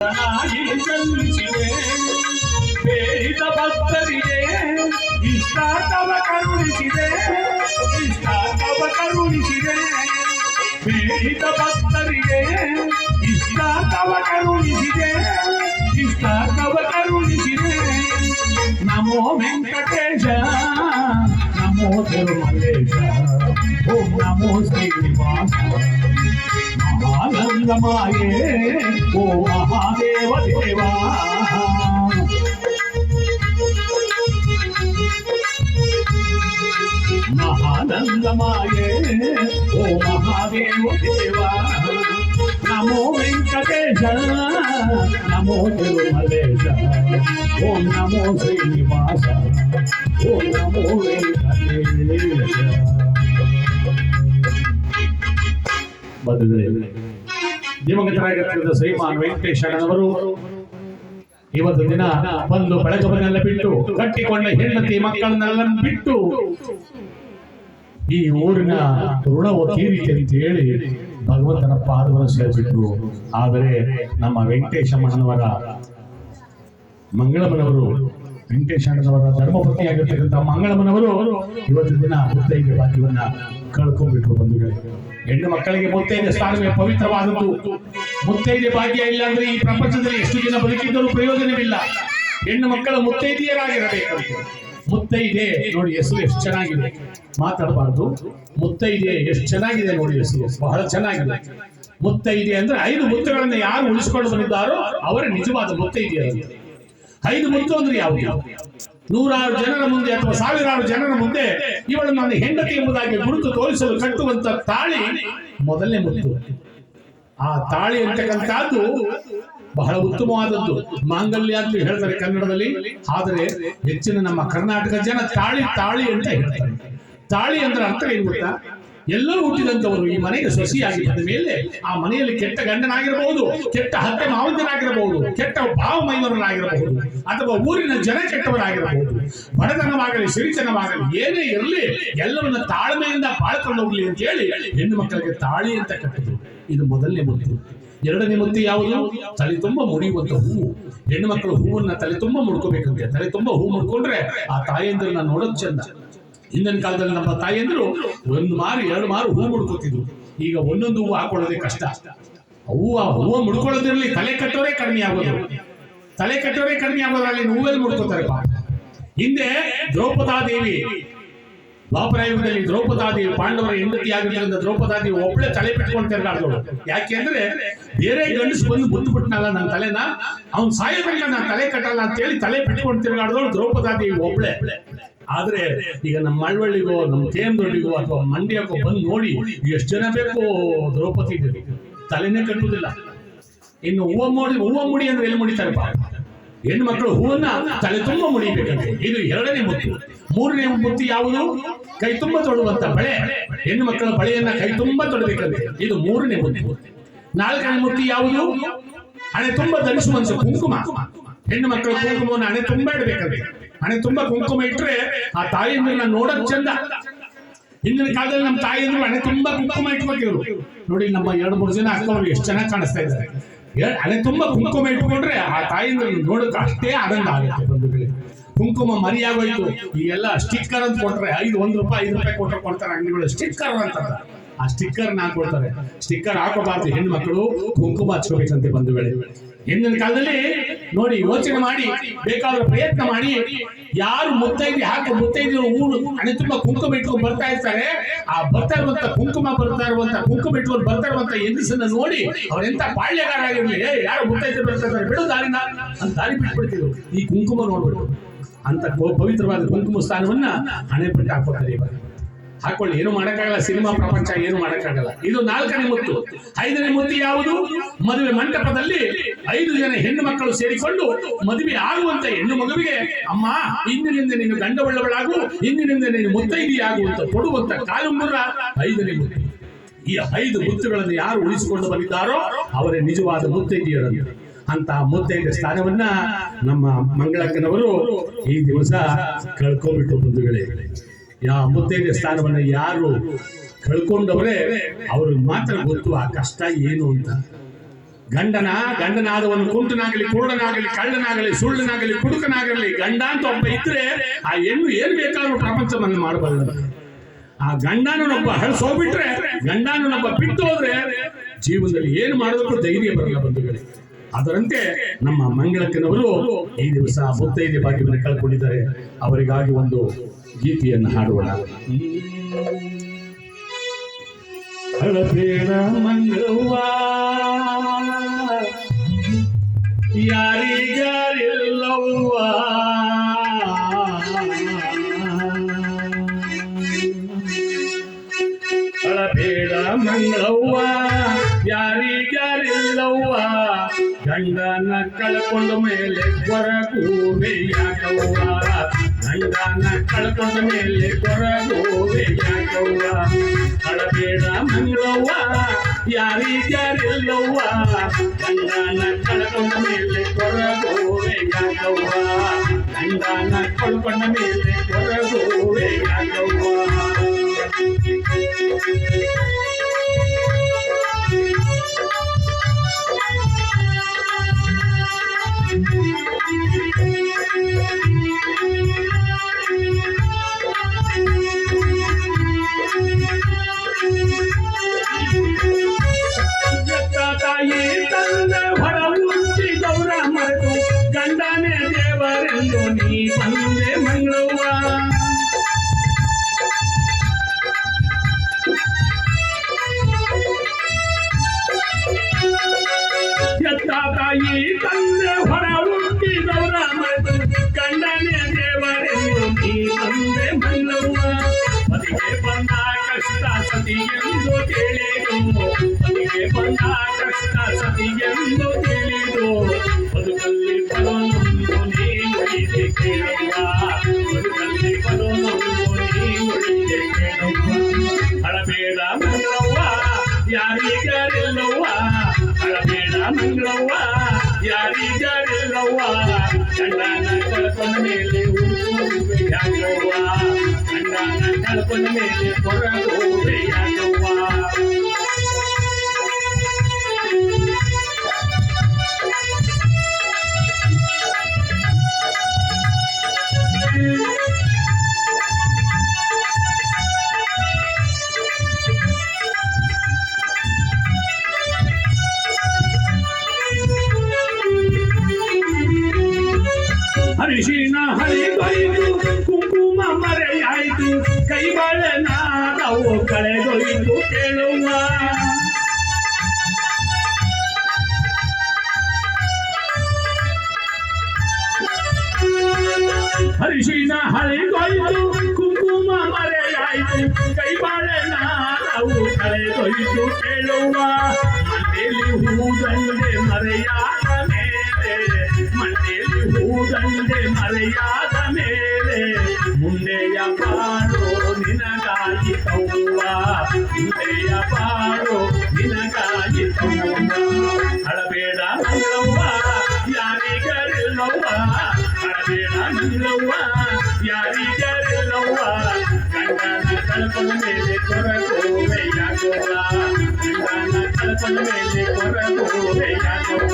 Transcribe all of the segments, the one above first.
ನಾಯಿ ಸಲ್ಲಿಸಿದೆ ಬೇಡಿದ ಭಕ್ತರಿಗೆ ಇಷ್ಟ ತವ ಕರುಣಿಸಿದೆ ಇಷ್ಟ ತವ ಕರುಣಿಸಿದೆ ಬೇಡಿದ ಭಕ್ತರಿಗೆ ಇಷ್ಟ ತವ ಕರುಣಿಸಿದೆ ಇಷ್ಟ ತವ ಕರುಣಿಸಿದೆ ನಮೋ ವೆಂಕಟೇಶ ನಮೋ ತಿರುಮಲೇಶ ఆనందమాయే ఓ మహాదేవ దేవా మహానందమాయే ఓ మహాదేవ దేవా నమో వెంకటేశ నమో తిరుమలేశ ఓం నమో శ్రీనివాస. ದಿವಂಗತರಾಗಿರ್ತಕ್ಕಂಥ ಶ್ರೀಮಾನ್ ವೆಂಕಟೇಶಣ್ಣನವರು ಇವತ್ತು ದಿನ ಬಂದು ಬಳಗವನ್ನೆಲ್ಲ ಬಿಟ್ಟು ಕಟ್ಟಿಕೊಂಡ ಹೆಂಡತಿ ಮಕ್ಕಳನ್ನೆಲ್ಲ ಬಿಟ್ಟು ಈ ಊರಿನ ಋಣವು ತೀರಿಕೆ ಅಂತ ಹೇಳಿ ಭಗವಂತನ ಪಾದವನ್ನು ಸೇರಿಬಿಟ್ರು ಆದರೆ ನಮ್ಮ ವೆಂಕಟೇಶಮ್ಮನವರ ಮಂಗಳಮ್ಮನವರು ವೆಂಕಟೇಶಣ್ಣನವರ ಧರ್ಮಪತಿಯಾಗಿರ್ತಕ್ಕಂಥ ಮಂಗಳಮ್ಮನವರು ಇವತ್ತು ದಿನ ಹೃದಯ ಭಾಗ್ಯವನ್ನ ಕಳ್ಕೊಂಡ್ಬಿಟ್ರು ಬಂಧುಗಳೇ. ಹೆಣ್ಣು ಮಕ್ಕಳಿಗೆ ಮುತ್ತೈದೆ ಸ್ಥಾನವೇ ಪವಿತ್ರವಾದದ್ದು. ಮುತ್ತೈದೆ ಭಾಗ್ಯ ಇಲ್ಲ ಅಂದ್ರೆ ಈ ಪ್ರಪಂಚದಲ್ಲಿ ಎಷ್ಟು ದಿನ ಬದುಕಿದ್ದರೂ ಪ್ರಯೋಜನವಿಲ್ಲ. ಹೆಣ್ಣು ಮಕ್ಕಳ ಮುತ್ತೈದೆಯರಾಗಿರಬೇಕು ಮುತ್ತೈದೆ ನೋಡಿ ಹೆಸರು ಎಷ್ಟು ಚೆನ್ನಾಗಿದೆ. ಮಾತಾಡಬಾರ್ದು. ಮುತ್ತೈದೆ ಎಷ್ಟು ಚೆನ್ನಾಗಿದೆ ನೋಡಿ ಹೆಸರು ಬಹಳ ಚೆನ್ನಾಗಿದೆ. ಮುತ್ತೈದೆ ಅಂದ್ರೆ ಐದು ಮುತ್ತುಗಳನ್ನ ಯಾರು ಉಳಿಸಿಕೊಂಡು ಬಂದಿದ್ದಾರೋ ಅವರೇ ನಿಜವಾದ ಮುತ್ತೈದೆಯರು ಐದು ಮುತ್ತು ಅಂದ್ರೆ ಯಾವುದು? ನೂರಾರು ಜನರ ಮುಂದೆ ಅಥವಾ ಸಾವಿರಾರು ಜನರ ಮುಂದೆ ಇವಳು ನನ್ನ ಹೆಂಡತಿ ಎಂಬುದಾಗಿ ಗುರುತು ತೋರಿಸಲು ಕಟ್ಟುವಂತ ತಾಳಿ ಮೊದಲನೇ ಮುತ್ತು ಆ ತಾಳಿ ಅಂತಕ್ಕಂಥದ್ದು ಬಹಳ ಉತ್ತಮವಾದದ್ದು. ಮಾಂಗಲ್ಯ ಅಂತ ಹೇಳ್ತಾರೆ ಕನ್ನಡದಲ್ಲಿ. ಆದರೆ ಹೆಚ್ಚಿನ ನಮ್ಮ ಕರ್ನಾಟಕ ಜನ ತಾಳಿ ತಾಳಿ ಅಂತ ಹೇಳ್ತಾರೆ. ತಾಳಿ ಅಂದ್ರೆ ಅರ್ಥ ಏನು ಗೊತ್ತಾ? ಎಲ್ಲರೂ ಹುಟ್ಟಿದಂತವರು ಈ ಮನೆಗೆ ಸೊಸಿಯಾಗಿ ಬಂದ ಮೇಲೆ ಆ ಮನೆಯಲ್ಲಿ ಕೆಟ್ಟ ಗಂಡನಾಗಿರಬಹುದು ಕೆಟ್ಟ ಹತ್ತೆ ಮಾವಂತನಾಗಿರಬಹುದು ಕೆಟ್ಟ ಭಾವ ಮೈನವರಾಗಿರಬಹುದು ಅಥವಾ ಊರಿನ ಜನ ಕೆಟ್ಟವರಾಗಿರಬಹುದು ಬಡತನವಾಗಲಿ, ಸಿರಿತನವಾಗಲಿ, ಏನೇ ಇರಲಿ, ಎಲ್ಲವನ್ನ ತಾಳ್ಮೆಯಿಂದ ಬಾಳ್ಕೊಂಡು ಹೋಗ್ಲಿ ಅಂತ ಹೇಳಿ ಹೆಣ್ಣು ಮಕ್ಕಳಿಗೆ ತಾಳಿ ಅಂತ ಕಟ್ಟಿದ್ರು. ಇದು ಮೊದಲನೇ ಮುತ್ತು. ಎರಡನೇ ಮುತ್ತು ಯಾವುದು? ತಲೆ ತುಂಬ ಮುಡಿಯುವಂತ ಹೂವು ಹೆಣ್ಣು ಮಕ್ಕಳು ಹೂವನ್ನ ತಲೆ ತುಂಬ ಮುಡ್ಕೋಬೇಕಂತೆ ತಲೆ ತುಂಬ ಹೂ ಮುಡ್ಕೊಂಡ್ರೆ ಆ ತಾಯಂದಿರನ್ನ ನೋಡೋದು ಚಂದ. ಹಿಂದಿನ ಕಾಲದಲ್ಲಿ ನಮ್ಮ ತಾಯಿಯಂದ್ರು ಒಂದು ಮಾರು, ಎರಡು ಮಾರು ಹೂ ಮುಡ್ಕೋತಿದ್ರು. ಈಗ ಒಂದೊಂದು ಹೂವು ಹಾಕೊಳ್ಳೋದೇ ಕಷ್ಟ. ಹೂವು ಆ ಹೂವು ಮುಡ್ಕೊಳ್ಳೋದ್ರಲ್ಲಿ ತಲೆ ಕಟ್ಟೋರೇ ಕಡಿಮೆ ಆಗೋದು. ತಲೆ ಕಟ್ಟೋರೇ ಕಡಿಮೆ ಆಗೋದ್ರಲ್ಲಿ ಹೂವಲ್ಲಿ ಮುಡ್ಕೋತಾರೆ ಹಿಂದೆ ದ್ರೌಪದಾದೇವಿ ದ್ವಾಪರಾಯುಗದಲ್ಲಿ ದ್ರೌಪದಾದೇವಿ ಪಾಂಡವರ ಹೆಂಡತಿ ಆಗಿದ್ದರಿಂದ ದ್ರೌಪದಾದೇವಿ ಒಬ್ಬಳೆ ತಲೆ ಬಿಟ್ಕೊಂಡು ಯಾಕೆ ಅಂದ್ರೆ ಬೇರೆ ಗಂಡಸು ಬಂದು ಬಂದು ಬಿಟ್ನಲ್ಲ ನನ್ನ ತಲೆನ? ಅವ್ನು ಸಾಯಬೇಕ ನಾನು ತಲೆ ಕಟ್ಟಲ್ಲ ಅಂತ ಹೇಳಿ ತಲೆ ಬಿಟ್ಕೊಂಡು ತಿರ್ಗಾಡ್ದವಳು ದ್ರೌಪದಾದೇವಿ ಒಬ್ಳೆ. ಆದ್ರೆ ಈಗ ನಮ್ಮ ಮಳವಳ್ಳಿಗೋ, ನಮ್ಮ ತೇಮದೊಳ್ಳಿಗೋ ಅಥವಾ ಮಂಡ್ಯಕ್ಕೋ ಬಂದು ನೋಡಿ ಎಷ್ಟು ಜನ ಬೇಕು ದ್ರೌಪದಿ ತಲೆನೇ ಕಟ್ಟುವುದಿಲ್ಲ. ಇನ್ನು ಹೂವ ಮುಡಿ ಹೂವ ಮುಡಿ ಅಂದ್ರೆ ಎಲ್ಲಿ ಮುಡಿತಾರೆ ಹೆಣ್ಣು ಮಕ್ಕಳು ಹೂವನ್ನ ತಲೆ ತುಂಬ ಮುಡಿಬೇಕಂತೆ. ಇದು ಎರಡನೇ ಮುತ್ತು. ಮೂರನೇ ಮುತ್ತು ಯಾವುದು? ಕೈ ತುಂಬ ತೊಡುವಂತ ಬಳೆ. ಹೆಣ್ಣು ಮಕ್ಕಳ ಬಳೆಯನ್ನ ಕೈ ತುಂಬ ತೊಡಬೇಕಂತೆ. ಇದು ಮೂರನೇ ಮುತ್ತು. ನಾಲ್ಕನೇ ಮುತ್ತು ಯಾವುದು? ಹಣೆ ತುಂಬ ಧರಿಸುವಂತ ಕುಂಕುಮ. ಹೆಣ್ಣು ಮಕ್ಕಳ ಕುಂಕುಮವನ್ನು ಹಣೆ ತುಂಬಾ ಇಡ್ಬೇಕಂತೆ. ಹಣೆ ತುಂಬಾ ಕುಂಕುಮ ಇಟ್ರೆ ಆ ತಾಯಿಯನ್ನ ನೋಡಕ್ ಚಂದ. ಹಿಂದಿನ ಕಾಲದಲ್ಲಿ ನಮ್ಮ ತಾಯಿಯಂದ್ರು ಹಣೆ ತುಂಬಾ ಕುಂಕುಮ ಇಟ್ಕೊಂಡಿದ್ರು ನೋಡಿ, ನಮ್ಮ ಎರಡು ಮೂರು ಜನ ಅಕ್ಕವರು ಎಷ್ಟು ಚೆನ್ನಾಗಿ ಕಾಣಿಸ್ತಾ ಇದ್ದಾರೆ ಹಣೆ ತುಂಬಾ ಕುಂಕುಮ ಇಟ್ಕೊಂಡ್ರೆ ಆ ತಾಯಿಯಿಂದ ನೋಡಕ್ ಅಷ್ಟೇ ಆನಂದ ಆಗುತ್ತೆ ಬಂಧುಗಳೇ. ಕುಂಕುಮ ಮರಿಯಾಗೋಯ್ತು. ಈಗೆಲ್ಲ ಸ್ಟಿಕ್ಕರ್ ಅಂತ ಕೊಟ್ರೆ ಐದು, ಒಂದು ರೂಪಾಯಿ, ಐದು ರೂಪಾಯಿ ಕೊಟ್ಟರೆ ಕೊಡ್ತಾರೆ ಅಂಗಡಿಗಳು. ಸ್ಟಿಕ್ಕರ್ ಅಂತಾರೆ. ಆ ಸ್ಟಿಕ್ಕರ್ ಹಾಕೊಳ್ತಾರೆ. ಸ್ಟಿಕ್ಕರ್ ಹಾಕೋಬಾರ್ದು. ಹೆಣ್ಣು ಮಕ್ಕಳು ಕುಂಕುಮ ಹಚ್ಕೋಬೇಕಂತೆ ಬಂಧುಗಳೇ ಹಿಂದಿನ ಕಾಲದಲ್ಲಿ ನೋಡಿ, ಯೋಚನೆ ಮಾಡಿ, ಬೇಕಾದ್ರೆ ಪ್ರಯತ್ನ ಮಾಡಿ, ಯಾರು ಮುತ್ತೈದೆ ಹಾಕಿ ಮುತ್ತೈದೆ ಊರು, ಹಣೆ ತುಂಬಾ ಕುಂಕುಮ ಇಟ್ಕೊಂಡು ಬರ್ತಾ ಇರ್ತಾರೆ. ಆ ಬರ್ತಾ ಇರುವಂತ ಕುಂಕುಮ, ಬರ್ತಾ ಇರುವಂತ ಕುಂಕುಮ ಇಟ್ಕೊಂಡು ಬರ್ತಾ ಇರುವಂತ ಹೆಂಗಸನ್ನ ನೋಡಿ, ಅವರೆಂತ ಬಾಳ್ಯಗಾರ ಆಗಿರ್ಲಿ ಯಾರು ಮುತ್ತೈದೆ ಬರ್ತಾ ಇದ್ದಾರೆ, ಬಿಡು ದಾರಿನ ಅಂತ ದಾರಿ ಬಿಟ್ಬಿಡ್ತಿದ್ರು. ಈ ಕುಂಕುಮ ನೋಡ್ಬಿಟ್ಟು ಅಂತ ಪವಿತ್ರವಾದ ಕುಂಕುಮ ಸ್ಥಾನವನ್ನ ಹಣೆ ಪಟ್ಟಿ ಹಾಕೋತಾರೆ ಇವಾಗ ಹಾಕೊಳ್ಳಿ, ಏನು ಮಾಡಕ್ಕಾಗಲ್ಲ, ಸಿನಿಮಾ ಪ್ರಪಂಚ ಏನು ಮಾಡಕ್ಕಾಗಲ್ಲ. ಇದು ನಾಲ್ಕನೇ ಮುತ್ತು. ಐದನೇ ಮುತ್ತು ಯಾವುದು? ಮದುವೆ ಮಂಟಪದಲ್ಲಿ ಐದು ಜನ ಹೆಣ್ಣು ಮಕ್ಕಳು ಸೇರಿಕೊಂಡು ಮದುವೆ ಆಗುವಂತ ಹೆಣ್ಣು ಮಗುವಿಗೆ, ಅಮ್ಮ, ಇಂದಿನಿಂದ ನೀನು ಗಂಡ ಒಳ್ಳವಳಾಗು ಇಂದಿನಿಂದ ನೀನು ಮುತ್ತೈದಿ ಆಗುವಂತ ಕೊಡುವಂತ ಕಾಲುಂಗುರ ಐದನೇ ಮುತ್ತು. ಈ ಐದು ಮುತ್ತುಗಳನ್ನು ಯಾರು ಉಳಿಸಿಕೊಂಡು ಬಂದಿದ್ದಾರೋ ಅವರೇ ನಿಜವಾದ ಮುತ್ತೈದಿಯರನ್ನು. ಅಂತ ಮುತ್ತೈದ ಸ್ಥಾನವನ್ನ ನಮ್ಮ ಮಂಗಳಕ್ಕನವರು ಈ ದಿವಸ ಕಳ್ಕೊಂಡ್ಬಿಟ್ಟು ಬಂಧುಗಳೇ. ಯಾ ಮುತ್ತೈದೆ ಸ್ಥಾನವನ್ನು ಯಾರು ಕಳ್ಕೊಂಡವರೇ ಅವ್ರಿಗೆ ಮಾತ್ರ ಗೊತ್ತು ಆ ಕಷ್ಟ ಏನು ಅಂತ. ಗಂಡನ ಗಂಡನಾದವನು ಕುಂಟನಾಗಲಿ, ಕುರುಡನಾಗಲಿ, ಕಳ್ಳನಾಗಲಿ, ಸುಳ್ಳನಾಗಲಿ, ಕುಡುಕನಾಗಲಿ, ಗಂಡ ಅಂತ ಒಬ್ಬ ಇದ್ರೆ ಆ ಹೆಣ್ಣು ಏನು ಬೇಕಾದ್ರೂ ಪ್ರಪಂಚವನ್ನು ಮಾಡಬಲ್ಲ. ಆ ಗಂಡನೊಬ್ಬ ಹಳಸೋಗ್ಬಿಟ್ರೆ ಗಂಡನೊಬ್ಬ ಬಿಟ್ಟು ಹೋದ್ರೆ ಜೀವನದಲ್ಲಿ ಏನು ಮಾಡೋದಕ್ಕೂ ಧೈರ್ಯ ಬರಲ್ಲ ಬಂಧುಗಳೇ. ಅದರಂತೆ ನಮ್ಮ ಮಂಗಳಕ್ಕನವರು ಈ ದಿವಸ ಮುತ್ತೈದೆ ಭಾಗ್ಯವನ್ನು ಕಳ್ಕೊಂಡಿದ್ದಾರೆ. ಅವರಿಗಾಗಿ ಒಂದು ಗೀತೆಯನ್ನು ಹಾಡೋಣ ಹಳಬೇಡ ಮಂಗಳವ್ವ ಯಾರಿಗಾರಿಲ್ಲವ್ವ ಹಳಬೇಡ ಮಂಗಳವ್ವ ಯಾರಿಗಾರಿಲ್ಲವ್ವ ಗಂಡನ ಕಳ್ಕೊಂಡ ಮೇಲೆ ಕೊರಗುವೆ ಯಾಕವ್ವ ಗಂಡನ ಕಳ್ಕೊಂಡ ಮೇಲೆ ಕೊರಗುವೆ ಯಾಕವ್ವ ಅಳಬೇಡ ಮಂಗಳವ್ವ ಯಾರಿಗಾರಿಲ್ಲವ್ವ ಗಂಡನ ಕಳ್ಕೊಂಡ ಮೇಲೆ ಕೊರಗುವೆ ಯಾಕವ್ವ ಗಂಡನ ಕಳ್ಕೊಂಡ ಮೇಲೆ ಕೊರಗುವೆ ಯಾಕವ್ವ ನೀ ಉಳಿದೆ ಕೇಳುವ ಅಳಬೇಡ ಮಂಗಳವ್ವ ಯಾರಿಗಾರಿಲ್ಲವ್ವ ಅಳಬೇಡ ಮಂಗಳವ್ವ ಯಾರಿಗಾರಿಲ್ಲವ್ವ ಗಂಡನ ಕಳ್ಕೊಂಡ ಮೇಲೆ ಹುಡುಗುವೆ ಯಾಕವ್ವ ಗಂಡನ ಕಳ್ಕೊಂಡ ಮೇಲೆ ಹೊರಗುವೆ ಯಾಕವ್ವ ಕಳೆದೊಯ್ದು ಕೇಳುವ ಹರಿಶಿನ ಹರಿದೊಯ್ದು ಕುಂಕುಮ ಮರೆಯಾಯ್ತು ಕೈಬಾಳ ನಾವು ಕಳೆದೊಯ್ದು ಕೇಳುವ ಮನೆಯಲ್ಲಿ ಹೂದಂಡೆ ಮರೆಯಾದ ಮೇಲೆ ಮನೆಯಲ್ಲಿ ಹೂದಂಡೆ ಮರೆಯಾದ ಮೇಲೆ ಮುಂದೆಯ ಕಳ್ಕೊಂಡ ಮೇಲೆ ಕೊರಗೋವೆ ಯಾಕವ್ವ ಗಂಡನ ಕಳ್ಕೊಂಡ ಮೇಲೆ ಕೊರಗೋವೆ ಯಾಕವ್ವ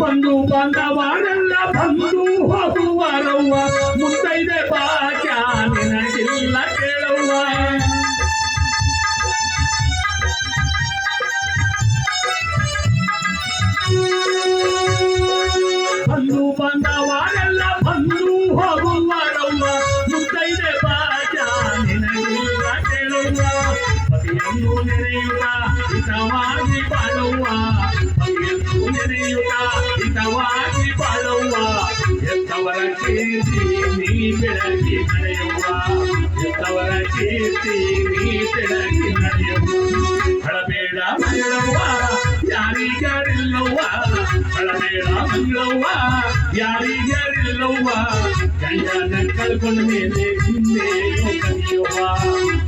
ಬಂದು ಬಂದವರೆಲ್ಲ ಬಂದು ಹೋಗುವರವ್ವ ಮುತ್ತೈದೆ ಬಾಕ್ಯ ನಿನಗಿಲ್ಲ ಕೇಳುವ ಬಂದು ಬಂದವಾರೆಲ್ಲ ಬಂದು ಹೋಗುವರವ್ವ. ಮುಂದೈದೆ ಬಾಕ್ಯ ನಿನಗಿಲ್ಲ ಕೇಳುವ ಪತಿಯನ್ನು ನೆನೆಯುವ, ಹಿತವಾಗಿ ಬಾಳುವ ಪತಿಯನ್ನು ನೆನೆಯುವ, ಹಿತವಾಗಿ ಬಾಳುವ தவற கீர்த்தி நீ பிறக்கி நடையவா தவற கீர்த்தி நீ பிறக்கி நடையவேட மங்களவா யாரிகாரில்லவா அளவேட மங்களவா யாரிகாரில்லவா கண்டான கல்கொண்ட மேலே இன்னேயோ கதியோவா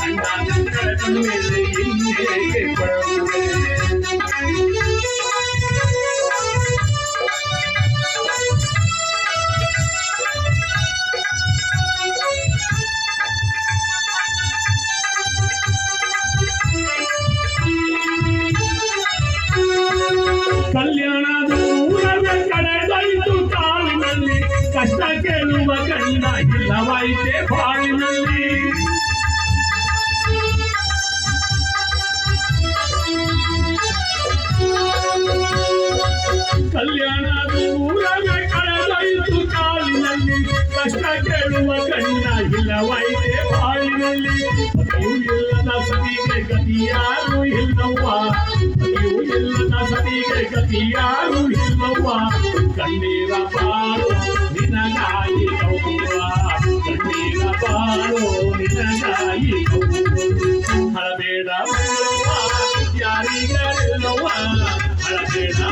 கண்டான கல்கொண்ட மேலே இன்னே கேட்படவே ಇಲ್ಲವೈತೆ ಬಾಳಿನಲ್ಲಿ ಕಲ್ಯಾಣ ದೂರದ ಕಳೆದೊಯ್ದು ಕಾಲಿನಲ್ಲಿ ಕಷ್ಟ ಕೇಳುವ ಗಂಡ ಇಲ್ಲವೈತೆ ಬಾಳಿನಲ್ಲಿ ಪತಿಯು ಇಲ್ಲದ ಸತಿಗೆ ಗತಿಯಾರು ಇಲ್ಲವ್ವ ಪತಿಯು ಇಲ್ಲದ ಸತಿಗೆ ಗತಿಯಾರು ಇಲ್ಲವ್ವ ಕಣ್ಣೀರ ಬಾಳು ನಿನಗಾಗಿ ಕೌವ ಹಳಬೇಡ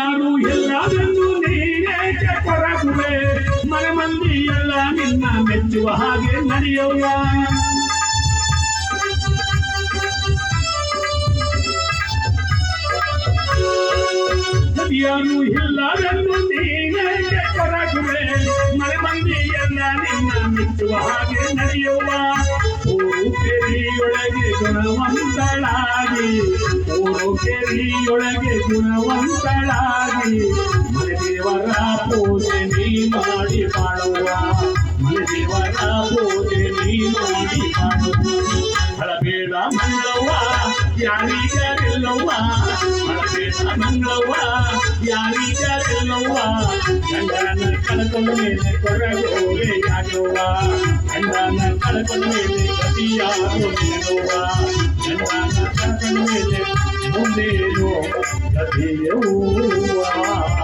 ಗತಿಯಾರು ಎಲ್ಲದನ್ನು ನೀನೇಕೆ ಕೊರಗುವೆ ಮನೆ ಮಂದಿ ಎಲ್ಲ ನಿನ್ನ ಮೆಚ್ಚುವ ಹಾಗೆ ನಡೆಯುವ ಗತಿಯಾರು ಎಲ್ಲದನ್ನು ನೀನೇಕೆ ಕೊರಗುವೆ ಮನೆ ಮಂದಿ ಎಲ್ಲ ನಿನ್ನ ಮೆಚ್ಚುವ ಹಾಗೆ ನಡೆಯುವ ಊರು ಕೆರಿಯೊಳಗೆ ಗುಣವಂತಳಾಗಿ ಮನೆ ದೇವರ ಪೂಜೆ ನೀ ಮಾಡಿ ಮಾಡುವ ಮನೆ ದೇವರ ಪೂಜೆ ನೀ ಮಾಡಿ ಮಾಡುವ ಹಳಬೇಡ ಮಂಗಳವ್ವ ಯಾರಿಗರಿಲ್ಲವ್ವ ಹಳಬೇಡ ಮಂಗಳವ್ವ ಯಾರಿಗರಿಲ್ಲವ್ವ ಗಂಡನ ಕಳ್ಕೊಂಡ ಮೇಲೆ ಕೊರಗೋವೆ ಯಾಗವ್ವ ಗಂಡನ ಕಳ್ಕೊಂಡ ಮೇಲೆ ಗತಿಯಾರು ನಿನಗವ್ವ ಗಂಡನ ಕಳ್ಕೊಂಡ ಮೇಲೆ ઉમેરો નથી એવું